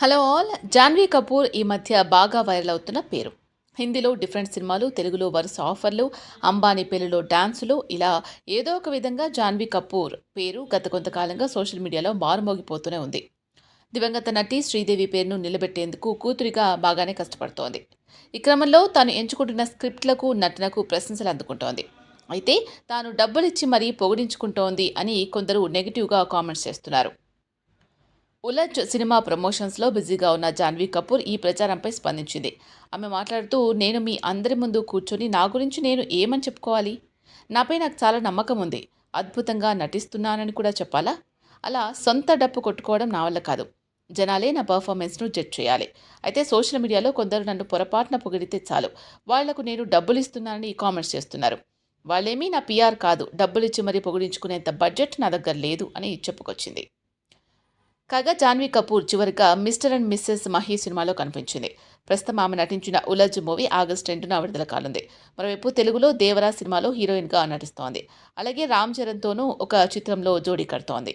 Hello all Janhvi Kapoor ఈ మధ్య బాగా వైరల్ అవుతున్న పేరు. హిందీలో డిఫరెంట్ సినిమాలు తెలుగులో వరుస ఆఫర్లు అంబానీ పెళ్ళిలో డాన్సులు ఇలా ఏదో ఒక విధంగా జాన్వీ కపూర్ పేరు గత కొంతకాలంగా సోషల్ మీడియాలో మారుమోగిపోతూనే ఉంది. దివంగత నటి శ్రీదేవి పేరును నిలబెట్టేందుకు కూతురిగా బాగానే కష్టపడుతోంది. ఈ క్రమంలో తాను ఎంచుకుంటున్న స్క్రిప్ట్లకు నటనకు ప్రశంసలు అందుకుంటోంది. అయితే తాను డబ్బులిచ్చి మరీ పొగిడించుకుంటోంది అని కొందరు నెగిటివ్గా కామెంట్స్ చేస్తున్నారు. ఉలజ్ సినిమా ప్రమోషన్స్లో బిజీగా ఉన్న జాన్వీ కపూర్ ఈ ప్రచారంపై స్పందించింది. ఆమె మాట్లాడుతూ నేను మీ అందరి ముందు కూర్చొని నా గురించి నేను ఏమని చెప్పుకోవాలి? నాపై నాకు చాలా నమ్మకం ఉంది. అద్భుతంగా నటిస్తున్నానని కూడా చెప్పాలా? అలా సొంత డప్పు కొట్టుకోవడం నా వల్ల కాదు. జనాలే నా పర్ఫార్మెన్స్ను జడ్జ్ చేయాలి. అయితే సోషల్ మీడియాలో కొందరు నన్ను పొరపాటున పొగిడితే చాలు. వాళ్ళకు నేను డబ్బులు ఇస్తున్నానని కామెంట్స్ చేస్తున్నారు. వాళ్ళేమీ నా పిఆర్ కాదు. డబ్బులిచ్చి మరీ పొగిడించుకునేంత బడ్జెట్ నా దగ్గర లేదు అని చెప్పుకొచ్చింది. కాగా జాన్వీ కపూర్ చివరిగా మిస్టర్ అండ్ మిస్సెస్ మహి సినిమాలో కనిపించింది. ప్రస్తుతం ఆమె నటించిన ఉలజ్ మూవీ ఆగస్టు రెండున విడుదల కానుంది. మరోవైపు తెలుగులో దేవరా సినిమాలో హీరోయిన్గా నటిస్తోంది. అలాగే రామ్ చరణ్తోనూ ఒక చిత్రంలో జోడీ కడుతోంది.